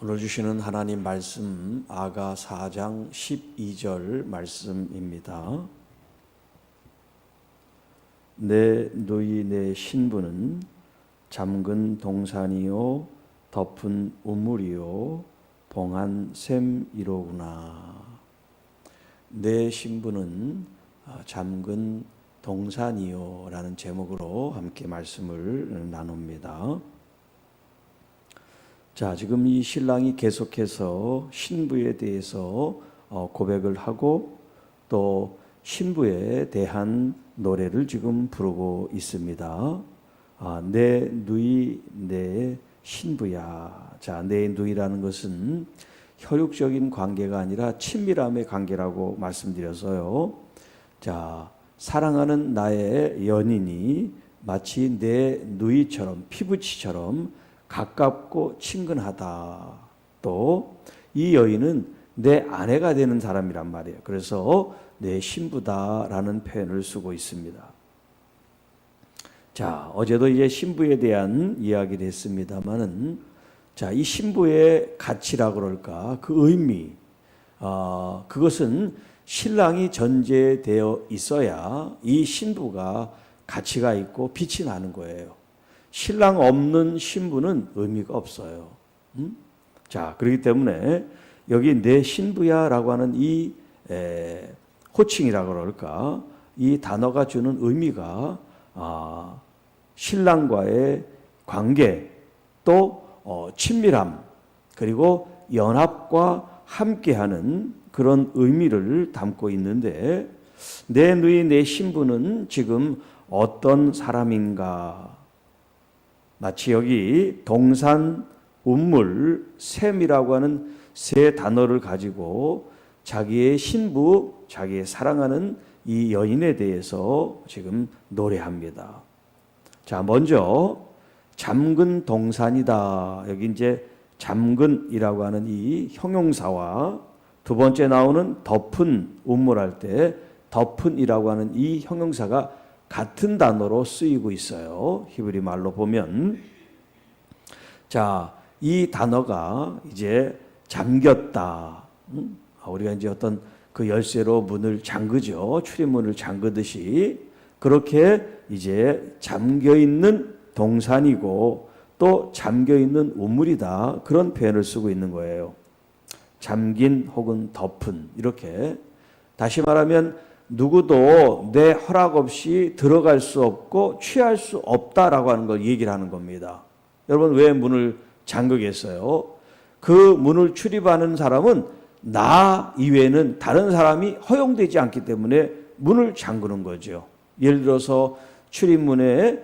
오늘 주시는 하나님 말씀 아가 4장 12절 말씀입니다. 내 누이 내 신부는 잠근 동산이요 덮은 우물이요 봉한 샘이로구나. 내 신부는 아, 잠근 동산이요라는 제목으로 함께 말씀을 나눕니다. 자, 지금 이 신랑이 계속해서 신부에 대해서 어, 고백을 하고 또 신부에 대한 노래를 지금 부르고 있습니다. 아, 내 누이 내 신부야. 자, 내 누이라는 것은 혈육적인 관계가 아니라 친밀함의 관계라고 말씀드려서요. 자, 사랑하는 나의 연인이 마치 내 누이처럼 피부치처럼 가깝고 친근하다. 또 이 여인은 내 아내가 되는 사람이란 말이에요. 그래서 내 신부다라는 표현을 쓰고 있습니다. 자, 어제도 이제 신부에 대한 이야기를 했습니다만은 자, 이 신부의 가치라 그럴까? 그 의미. 어, 그것은 신랑이 전제되어 있어야 이 신부가 가치가 있고 빛이 나는 거예요. 신랑 없는 신부는 의미가 없어요. 음? 자, 그렇기 때문에 여기 내 신부야라고 하는 이 에, 호칭이라고 그럴까? 이 단어가 주는 의미가 아, 신랑과의 관계 또 어, 친밀함 그리고 연합과 함께하는 그런 의미를 담고 있는데 내 누이 내 신부는 지금 어떤 사람인가 마치 여기 동산, 운물, 샘이라고 하는 세 단어를 가지고 자기의 신부, 자기의 사랑하는 이 여인에 대해서 지금 노래합니다. 자, 먼저 잠근 동산이다. 여기 이제 잠근이라고 하는 이 형용사와 두 번째 나오는 덮은 운물할 때 덮은이라고 하는 이 형용사가 같은 단어로 쓰이고 있어요. 히브리 말로 보면 자, 이 단어가 이제 잠겼다. 음? 우리가 이제 어떤 그 열쇠로 문을 잠그죠. 출입문을 잠그듯이 그렇게 이제 잠겨 있는 동산이고 또 잠겨 있는 우물이다. 그런 표현을 쓰고 있는 거예요. 잠긴 혹은 덮은 이렇게 다시 말하면 누구도 내 허락 없이 들어갈 수 없고 취할 수 없다라고 하는 걸 얘기를 하는 겁니다. 여러분 왜 문을 잠그겠어요? 그 문을 출입하는 사람은 나 이외에는 다른 사람이 허용되지 않기 때문에 문을 잠그는 거죠. 예를 들어서 출입문에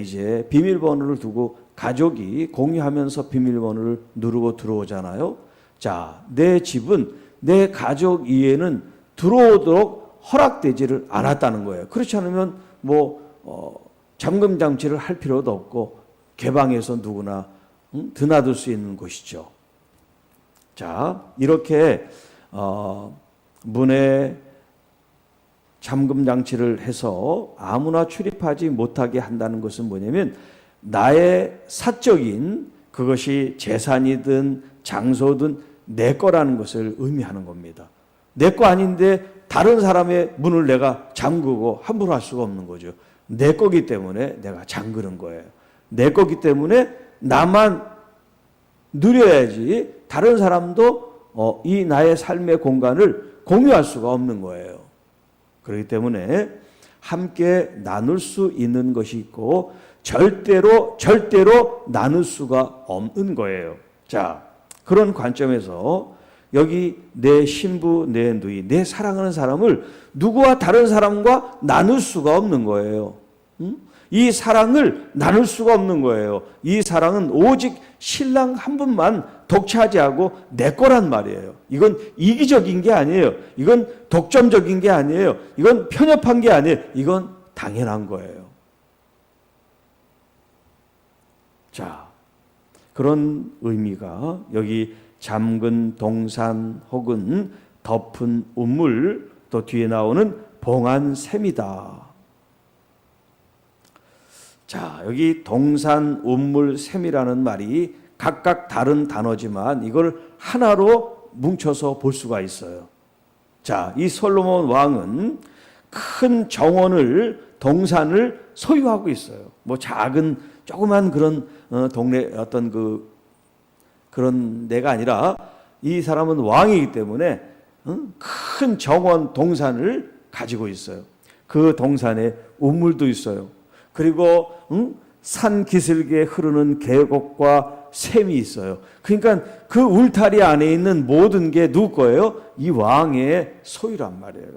이제 비밀번호를 두고 가족이 공유하면서 비밀번호를 누르고 들어오잖아요. 자, 내 집은 내 가족 이외에는 들어오도록 허락되지를 않았다는 거예요. 그렇지 않으면 뭐 어, 잠금 장치를 할 필요도 없고 개방해서 누구나 응? 드나들 수 있는 곳이죠. 자, 이렇게 어, 문에 잠금 장치를 해서 아무나 출입하지 못하게 한다는 것은 뭐냐면 나의 사적인 그것이 재산이든 장소든 내 거라는 것을 의미하는 겁니다. 내 거 아닌데 다른 사람의 문을 내가 잠그고 함부로 할 수가 없는 거죠. 내 거기 때문에 내가 잠그는 거예요. 내 거기 때문에 나만 누려야지 다른 사람도 어, 이 나의 삶의 공간을 공유할 수가 없는 거예요. 그렇기 때문에 함께 나눌 수 있는 것이 있고 절대로 절대로 나눌 수가 없는 거예요. 자, 그런 관점에서 여기 내 신부, 내 누이, 내 사랑하는 사람을 누구와 다른 사람과 나눌 수가 없는 거예요. 응? 이 사랑을 나눌 수가 없는 거예요. 이 사랑은 오직 신랑 한 분만 독차지하고 내 거란 말이에요. 이건 이기적인 게 아니에요. 이건 독점적인 게 아니에요. 이건 편협한 게 아니에요. 이건 당연한 거예요. 자, 그런 의미가 여기 잠근 동산 혹은 덮은 우물 또 뒤에 나오는 봉한 샘이다. 자, 여기 동산, 운물, 샘이라는 말이 각각 다른 단어지만 이걸 하나로 뭉쳐서 볼 수가 있어요. 자, 이 솔로몬 왕은 큰 정원을 동산을 소유하고 있어요. 뭐 작은 조그만 그런 어, 동네 어떤 그 그런 데가 아니라 이 사람은 왕이기 때문에 어, 큰 정원 동산을 가지고 있어요. 그 동산에 우물도 있어요. 그리고 응? 산 기슭에 흐르는 계곡과 샘이 있어요. 그러니까 그 울타리 안에 있는 모든 게 누구 거예요? 이 왕의 소유란 말이에요.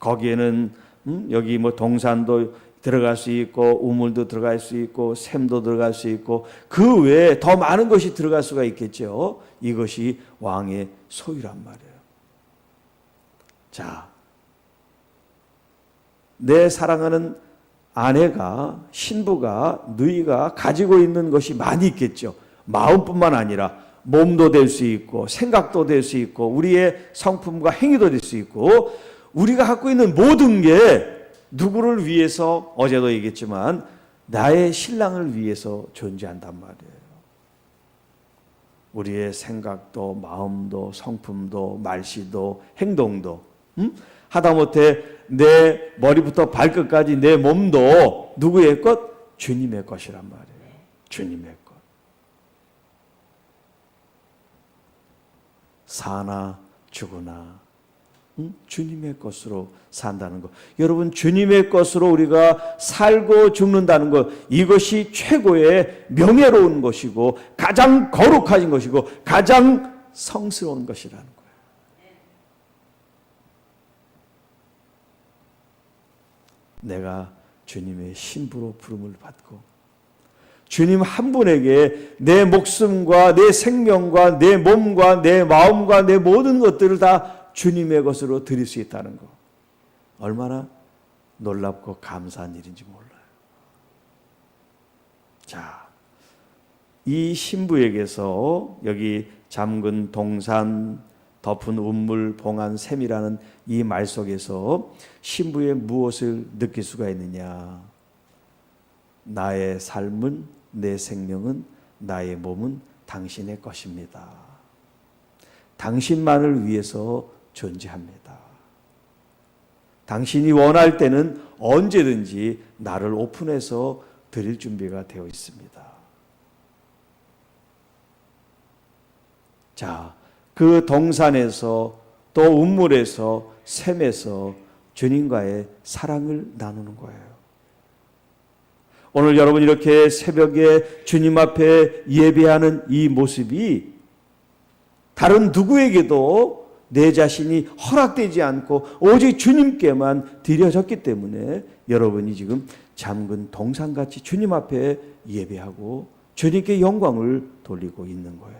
거기에는 음, 여기 뭐 동산도 들어갈 수 있고 우물도 들어갈 수 있고 샘도 들어갈 수 있고 그 외에 더 많은 것이 들어갈 수가 있겠죠. 이것이 왕의 소유란 말이에요. 자, 내 사랑하는 아내가 신부가 누이가 가지고 있는 것이 많이 있겠죠. 마음뿐만 아니라 몸도 될 수 있고 생각도 될 수 있고 우리의 성품과 행위도 될 수 있고 우리가 갖고 있는 모든 게 누구를 위해서 어제도 얘기했지만 나의 신랑을 위해서 존재한단 말이에요. 우리의 생각도 마음도 성품도 말씨도 행동도 음? 하다못해 내 머리부터 발끝까지 내 몸도 누구의 것? 주님의 것이란 말이에요. 주님의 것. 사나 죽으나 응? 주님의 것으로 산다는 것. 여러분 주님의 것으로 우리가 살고 죽는다는 것 이것이 최고의 명예로운 것이고 가장 거룩한 것이고 가장 성스러운 것이라는 거예요. 내가 주님의 신부로 부름을 받고 주님 한 분에게 내 목숨과 내 생명과 내 몸과 내 마음과 내 모든 것들을 다 주님의 것으로 드릴 수 있다는 것. 얼마나 놀랍고 감사한 일인지 몰라요. 자, 이 신부에게서 여기 잠근 동산 덮은 운물 봉한 샘이라는 이 말 속에서 신부의 무엇을 느낄 수가 있느냐? 나의 삶은 내 생명은 나의 몸은 당신의 것입니다. 당신만을 위해서 존재합니다. 당신이 원할 때는 언제든지 나를 오픈해서 드릴 준비가 되어 있습니다. 자, 그 동산에서 또 운물에서 샘에서 주님과의 사랑을 나누는 거예요. 오늘 여러분 이렇게 새벽에 주님 앞에 예배하는 이 모습이 다른 누구에게도 내 자신이 허락되지 않고 오직 주님께만 드려졌기 때문에 여러분이 지금 잠근 동산같이 주님 앞에 예배하고 주님께 영광을 돌리고 있는 거예요.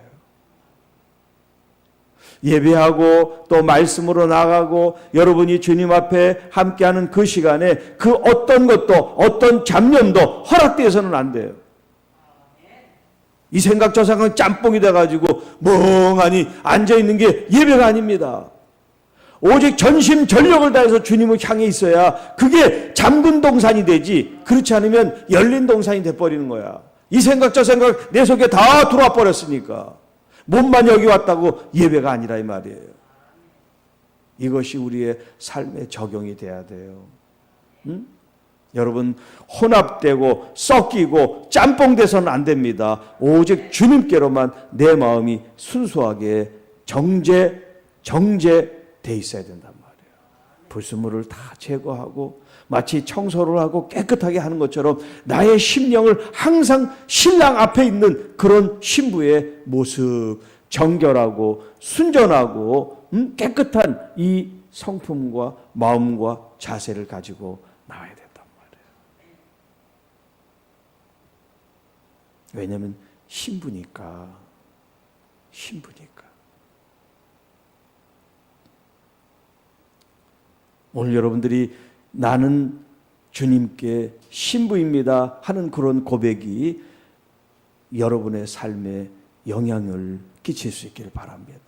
예배하고 또 말씀으로 나가고 여러분이 주님 앞에 함께하는 그 시간에 그 어떤 것도 어떤 잡념도 허락되어서는 안 돼요. 이 생각 저 생각 짬뽕이 돼가지고 멍하니 앉아있는 게 예배가 아닙니다. 오직 전심 전력을 다해서 주님을 향해 있어야 그게 잠근 동산이 되지 그렇지 않으면 열린 동산이 돼버리는 거야. 이 생각 저 생각 내 속에 다 들어와 버렸으니까. 몸만 여기 왔다고 예배가 아니라 이 말이에요. 이것이 우리의 삶에 적용이 돼야 돼요. 응? 여러분 혼합되고 섞이고 짬뽕돼서는 안 됩니다. 오직 주님께로만 내 마음이 순수하게 정제 정제돼 있어야 된단 말이에요. 불순물을 다 제거하고 마치 청소를 하고 깨끗하게 하는 것처럼 나의 심령을 항상 신랑 앞에 있는 그런 신부의 모습, 정결하고 순전하고 음, 깨끗한 이 성품과 마음과 자세를 가지고 나와야 말이에요. 왜냐하면 신부니까, 신부니까. 오늘 여러분들이 나는 주님께 신부입니다 하는 그런 고백이 여러분의 삶에 영향을 끼칠 수 있기를 바랍니다.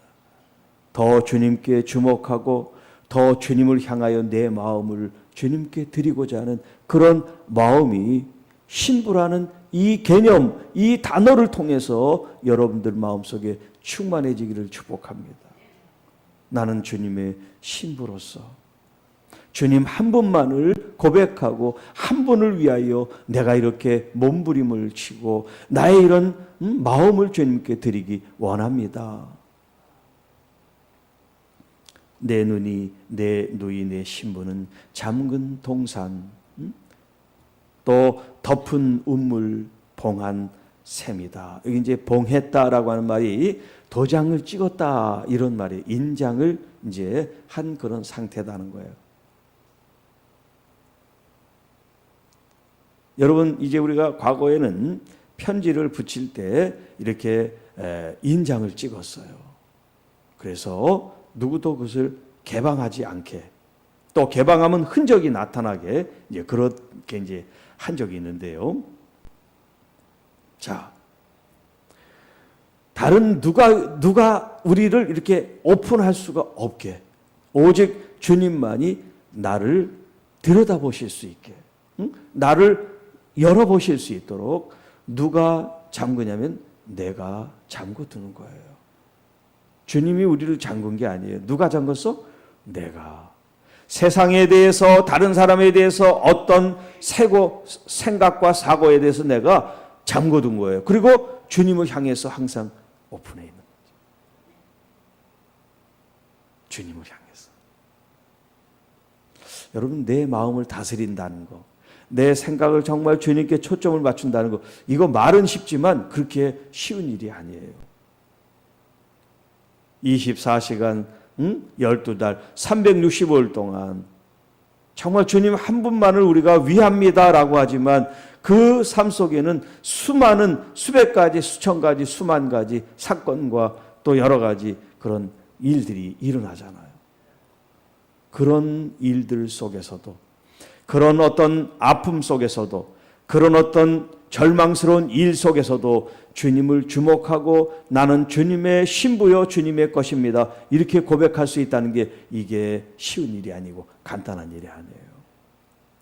더 주님께 주목하고 더 주님을 향하여 내 마음을 주님께 드리고자 하는 그런 마음이 신부라는 이 개념, 이 단어를 통해서 여러분들 마음속에 충만해지기를 축복합니다. 나는 주님의 신부로서 주님 한 분만을 고백하고 한 분을 위하여 내가 이렇게 몸부림을 치고 나의 이런 음, 마음을 주님께 드리기 원합니다. 내 눈이 내 누이 내 신부는 잠근 동산 음? 또 덮은 우물 봉한 샘이다. 여기 이제 봉했다라고 하는 말이 도장을 찍었다 이런 말이 인장을 이제 한 그런 상태다는 거예요. 여러분 이제 우리가 과거에는 편지를 붙일 때 이렇게 에, 인장을 찍었어요. 그래서 누구도 그것을 개방하지 않게 또 개방하면 흔적이 나타나게 이제 그렇게 이제 한 적이 있는데요. 자, 다른 누가 누가 우리를 이렇게 오픈할 수가 없게 오직 주님만이 나를 들여다보실 수 있게 응? 나를 열어보실 수 있도록 누가 잠그냐면 내가 잠궈 두는 거예요. 주님이 우리를 잠근 게 아니에요. 누가 잠궜어? 내가. 세상에 대해서 다른 사람에 대해서 어떤 세고 생각과 사고에 대해서 내가 잠궈둔 거예요. 그리고 주님을 향해서 항상 오픈해 있는 거죠. 주님을 향해서. 여러분 내 마음을 다스린다는 거, 내 생각을 정말 주님께 초점을 맞춘다는 거, 이거 말은 쉽지만 그렇게 쉬운 일이 아니에요. 24시간, 응? 12달, 365일 동안 정말 주님 한 분만을 우리가 위합니다라고 하지만 그 삶 속에는 수많은 수백 가지, 수천 가지, 수만 가지 사건과 또 여러 가지 그런 일들이 일어나잖아요. 그런 일들 속에서도 그런 어떤 아픔 속에서도 그런 어떤 절망스러운 일 속에서도 주님을 주목하고 나는 주님의 신부요 주님의 것입니다. 이렇게 고백할 수 있다는 게 이게 쉬운 일이 아니고 간단한 일이 아니에요.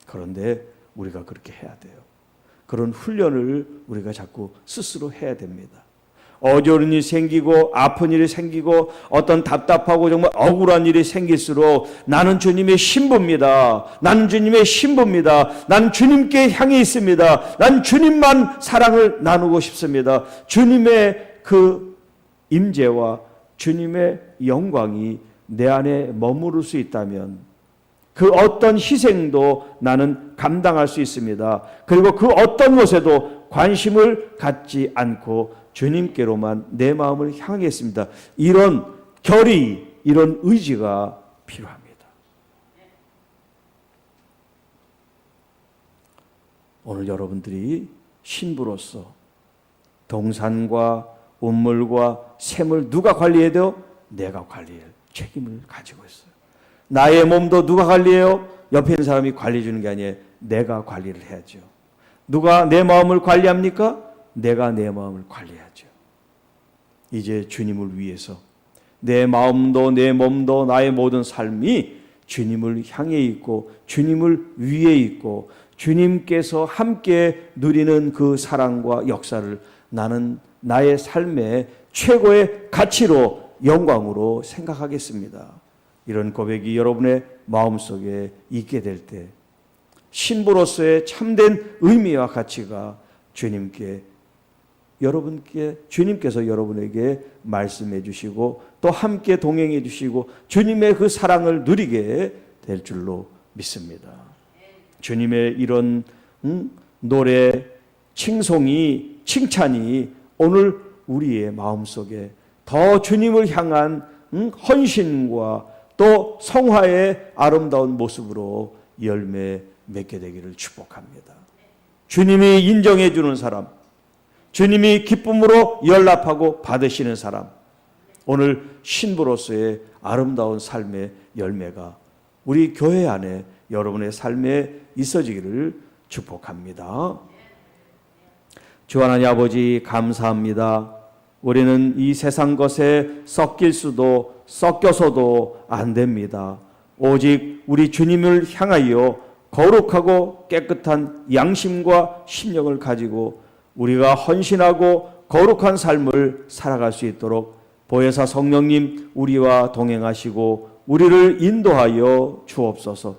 그런데 우리가 그렇게 해야 돼요. 그런 훈련을 우리가 자꾸 스스로 해야 됩니다. 어려운 일이 생기고 아픈 일이 생기고 어떤 답답하고 정말 억울한 일이 생길수록 나는 주님의 신부입니다. 나는 주님의 신부입니다. 나는 주님께 향해 있습니다. 난 주님만 사랑을 나누고 싶습니다. 주님의 그 임재와 주님의 영광이 내 안에 머무를 수 있다면 그 어떤 희생도 나는 감당할 수 있습니다. 그리고 그 어떤 것에도 관심을 갖지 않고 주님께로만 내 마음을 향했습니다. 이런 결의, 이런 의지가 필요합니다. 오늘 여러분들이 신부로서 동산과 운물과 샘을 누가 관리해야? 내가 관리할 책임을 가지고 있어요. 나의 몸도 누가 관리해요? 옆에 있는 사람이 관리해 주는 게 아니에요. 내가 관리를 해야죠. 누가 내 마음을 관리합니까? 내가 내 마음을 관리하죠. 이제 주님을 위해서 내 마음도 내 몸도 나의 모든 삶이 주님을 향해 있고 주님을 위해 있고 주님께서 함께 누리는 그 사랑과 역사를 나는 나의 삶의 최고의 가치로 영광으로 생각하겠습니다. 이런 고백이 여러분의 마음속에 있게 될 때 신부로서의 참된 의미와 가치가 주님께 여러분께 주님께서 여러분에게 말씀해 주시고 또 함께 동행해 주시고 주님의 그 사랑을 누리게 될 줄로 믿습니다. 주님의 이런 음, 노래 칭송이 칭찬이 오늘 우리의 마음속에 더 주님을 향한 음, 헌신과 또 성화의 아름다운 모습으로 열매 맺게 되기를 축복합니다. 주님이 인정해 주는 사람, 주님이 기쁨으로 연락하고 받으시는 사람, 오늘 신부로서의 아름다운 삶의 열매가 우리 교회 안에 여러분의 삶에 있어지기를 축복합니다. 주 하나님 아버지 감사합니다. 우리는 이 세상 것에 섞일 수도 섞여서도 안 됩니다. 오직 우리 주님을 향하여 거룩하고 깨끗한 양심과 심령을 가지고 우리가 헌신하고 거룩한 삶을 살아갈 수 있도록 보혜사 성령님 우리와 동행하시고 우리를 인도하여 주옵소서.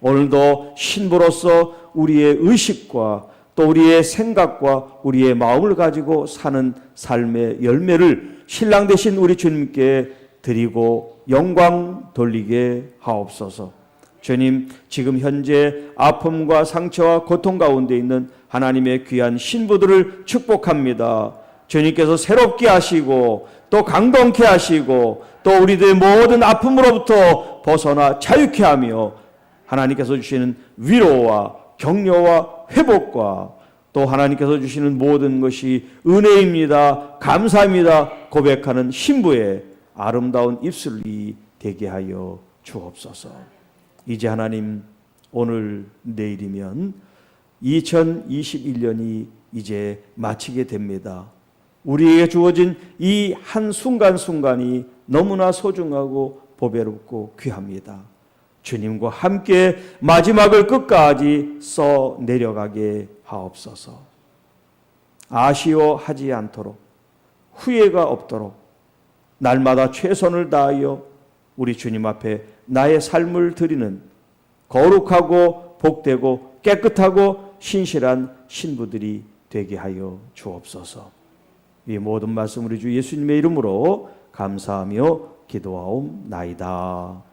오늘도 신부로서 우리의 의식과 또 우리의 생각과 우리의 마음을 가지고 사는 삶의 열매를 신랑 되신 우리 주님께 드리고 영광 돌리게 하옵소서. 주님, 지금 현재 아픔과 상처와 고통 가운데 있는 하나님의 귀한 신부들을 축복합니다. 주님께서 새롭게 하시고 또 강건케 하시고 또 우리들의 모든 아픔으로부터 벗어나 자유케 하며 하나님께서 주시는 위로와 격려와 회복과 또 하나님께서 주시는 모든 것이 은혜입니다. 감사합니다. 고백하는 신부의 아름다운 입술이 되게 하여 주옵소서. 이제 하나님 오늘 내일이면 2021년이 이제 마치게 됩니다. 우리에게 주어진 이 한 순간순간이 너무나 소중하고 보배롭고 귀합니다. 주님과 함께 마지막을 끝까지 써 내려가게 하옵소서. 아쉬워하지 않도록 후회가 없도록 날마다 최선을 다하여 우리 주님 앞에 나의 삶을 드리는 거룩하고 복되고 깨끗하고 신실한 신부들이 되게 하여 주옵소서. 이 모든 말씀 우리 주 예수님의 이름으로 감사하며 기도하옵나이다.